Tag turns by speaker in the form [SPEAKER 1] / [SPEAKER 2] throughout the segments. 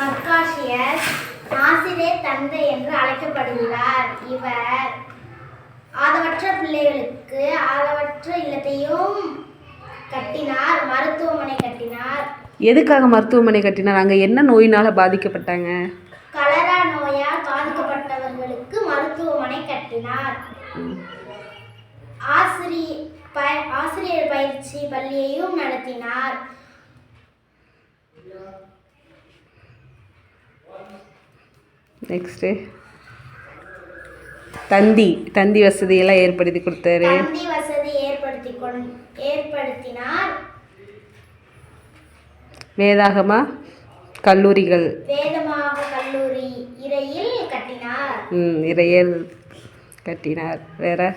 [SPEAKER 1] மர்காஷியஸ் ஆசிரியர் தந்தை என்று அழைக்கப்படுகிறார். இவர் ஆதவற்ற பிள்ளைகளுக்கு ஆதவற்ற இல்லத்தையும் கட்டினார் மருத்துவமனை கட்டினார்.
[SPEAKER 2] எதுக்காக மருத்துவமனை கட்டினார்? அங்கே என்ன நோயினால் பாதிக்கப்பட்டாங்க?
[SPEAKER 1] கலரா நோயால் பாதிக்கப்பட்டவர்களுக்கு மருத்துவமனை கட்டினார். ஆசிரிய ப- ஆசிரியர் பயிற்சி பள்ளியையும் நடத்தினார்.
[SPEAKER 2] நெக்ஸ்ட்டு தந்தி. தந்தி வசதியெல்லாம் ஏற்படுத்தி கொடுத்தாரு.
[SPEAKER 1] தந்தி வசதி ஏற்படுத்தி ஏற்படுத்தினார்.
[SPEAKER 2] வேதாகமா? கல்லூரிகள்.
[SPEAKER 1] வேதமாக கல்லூரி இறையில் கட்டினார்.
[SPEAKER 2] ம், இறையல் கட்டினார். வேற?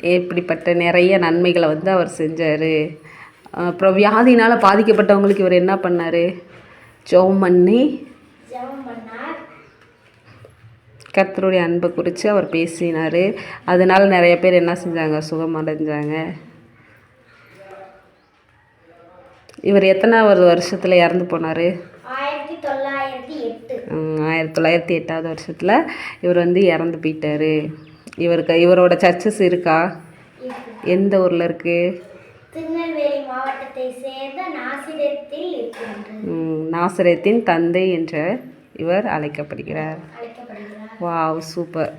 [SPEAKER 2] இப்படிப்பட்ட நிறைய நன்மைகளை வந்து அவர் செஞ்சார். அப்புறம் வியாதினால் பாதிக்கப்பட்டவங்களுக்கு இவர் என்ன பண்ணார்? ஜெபம் பண்ணி
[SPEAKER 1] ஜெபம் பண்ணார்
[SPEAKER 2] கர்த்தருடைய அன்பை குறித்து அவர் பேசினார். அதனால நிறைய பேர் என்ன செஞ்சாங்க? சுகமடைஞ்சாங்க. இவர் எத்தனாவது வருஷத்தில் இறந்து போனார்?
[SPEAKER 1] ஆயிரத்தி தொள்ளாயிரத்தி எட்டு.
[SPEAKER 2] ஆயிரத்தி தொள்ளாயிரத்தி எட்டாவது வருஷத்தில் இவர் வந்து இறந்து போயிட்டாரு. இவருக்கு இவரோட சர்ச்சஸ் இருக்கா?
[SPEAKER 1] இருக்கு.
[SPEAKER 2] எந்த ஊரில் இருக்குது
[SPEAKER 1] திருநெல்வேலி மாவட்டத்தை சேர்ந்த நாசிரத்தில் இருக்கின்றது.
[SPEAKER 2] நாசரேத்தின் தந்தை என்ற இவர் அழைக்கப்படுகிறார்.
[SPEAKER 1] அழைக்கப்படுகிறார்.
[SPEAKER 2] Wow super.